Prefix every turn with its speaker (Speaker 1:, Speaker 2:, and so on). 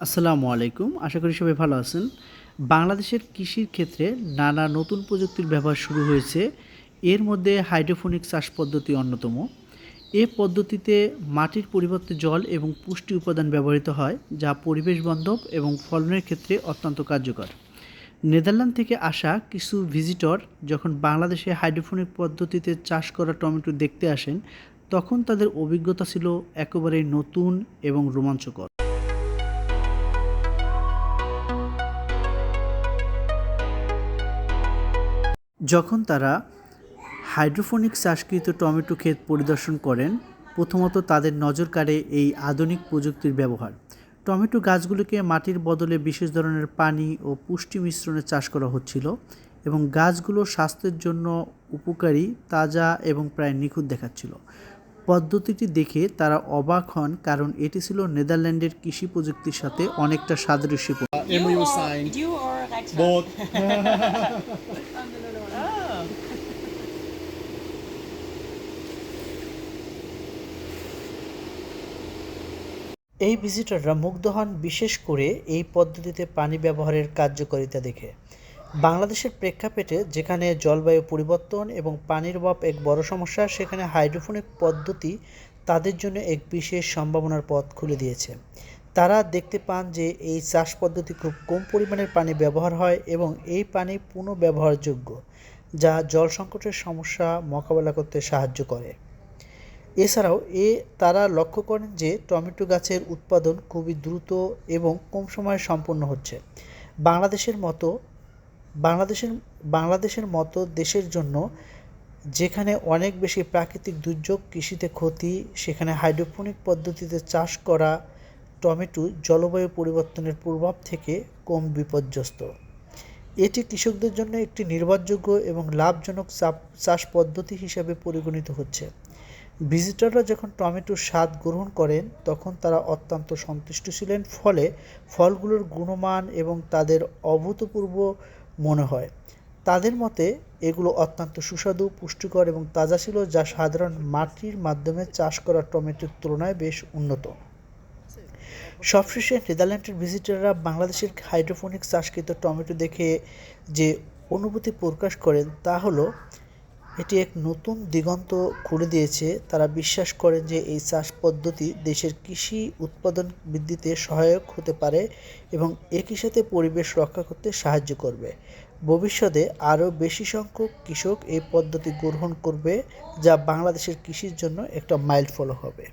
Speaker 1: আসসালামু আলাইকুম। আশা করি সবাই ভালো আছেন। বাংলাদেশের কৃষির ক্ষেত্রে নানা নতুন প্রযুক্তির ব্যবহার শুরু হয়েছে। এর মধ্যে হাইড্রোফোনিক চাষ পদ্ধতি অন্যতম। এ পদ্ধতিতে মাটির পরিবর্তে জল এবং পুষ্টি উপাদান ব্যবহৃত হয়, যা পরিবেশ বান্ধব এবং ফলনের ক্ষেত্রে অত্যন্ত কার্যকর। নেদারল্যান্ড থেকে আসা কিছু ভিজিটর যখন বাংলাদেশে হাইড্রোফোনিক পদ্ধতিতে চাষ করা টমেটো দেখতে আসেন, তখন তাদের অভিজ্ঞতা ছিল একেবারেই নতুন এবং রোমাঞ্চকর। যখন তারা হাইড্রোফোনিক চাষকৃত টমেটো ক্ষেত পরিদর্শন করেন প্রথমত তাদের নজর কাড়ে এই আধুনিক প্রযুক্তির ব্যবহার। টমেটো গাছগুলোকে মাটির বদলে বিশেষ ধরনের পানি ও পুষ্টি মিশ্রণে চাষ করা হচ্ছিল এবং গাছগুলো স্বাস্থ্যের জন্য উপকারী তাজা এবং প্রায় নিখুঁত দেখাচ্ছিল। পদ্ধতিটি দেখে তারা অবাক হন কারণ এটি ছিল নেদারল্যান্ডের কৃষি প্রযুক্তির সাথে অনেকটা সাদৃশ্যপূর্ণ। এই ভিজিটররা মুগ্ধ হন বিশেষ করে এই পদ্ধতিতে পানি ব্যবহারের কার্যকারিতা দেখে। বাংলাদেশের প্রেক্ষাপটে যেখানে জলবায়ু পরিবর্তন এবং পানির অভাব এক বড় সমস্যা, সেখানে হাইড্রোফোনিক পদ্ধতি তাদের জন্য এক বিশেষ সম্ভাবনার পথ খুলে দিয়েছে। তারা দেখতে পান যে এই চাষ পদ্ধতি খুব কম পরিমাণের পানি ব্যবহার হয় এবং এই পানি পুনঃব্যবহারযোগ্য যা জল সংকটের সমস্যা মোকাবেলা করতে সাহায্য করে। এছাড়াও এ তারা লক্ষ্য করেন যে টমেটো গাছের উৎপাদন খুবই দ্রুত এবং কম সময়ে সম্পন্ন হচ্ছে। বাংলাদেশের মতো, বাংলাদেশের বাংলাদেশের মতো দেশের জন্য যেখানে অনেক বেশি প্রাকৃতিক দুর্যোগ, কৃষিতে ক্ষতি, সেখানে হাইড্রোপনিক পদ্ধতিতে চাষ করা টমেটো জলবায়ু পরিবর্তনের প্রভাব থেকে কম বিপর্যস্ত। এটি কৃষকদের জন্য একটি নির্ভরযোগ্য এবং লাভজনক চাষ পদ্ধতি হিসাবে পরিগণিত হচ্ছে। ভিজিটররা যখন টমেটোর স্বাদ গ্রহণ করেন, তখন তারা অত্যন্ত সন্তুষ্ট ছিলেন। ফলে ফলগুলোর গুণমান এবং তাদের অভূতপূর্ব মনে হয়। তাদের মতে, এগুলো অত্যন্ত সুস্বাদু, পুষ্টিকর এবং তাজা ছিল, যা সাধারণ মাটির মাধ্যমে চাষ করা টমেটোর তুলনায় বেশ উন্নত। সবশেষে নেদারল্যান্ডের ভিজিটররা বাংলাদেশের হাইড্রোফোনিক চাষকৃত টমেটো দেখে যে অনুভূতি প্রকাশ করেন, তা হলো এটি এক নতুন দিগন্ত খুলে দিয়েছে। তারা বিশ্বাস করেন যে এই চাষ পদ্ধতি দেশের কৃষি উৎপাদন বৃদ্ধিতে সহায়ক হতে পারে এবং একই সাথে পরিবেশ রক্ষা করতে সাহায্য করবে। ভবিষ্যতে আরও বেশি সংখ্যক কৃষক এই পদ্ধতি গ্রহণ করবে, যা বাংলাদেশের কৃষির জন্য একটা মাইল ফলো হবে।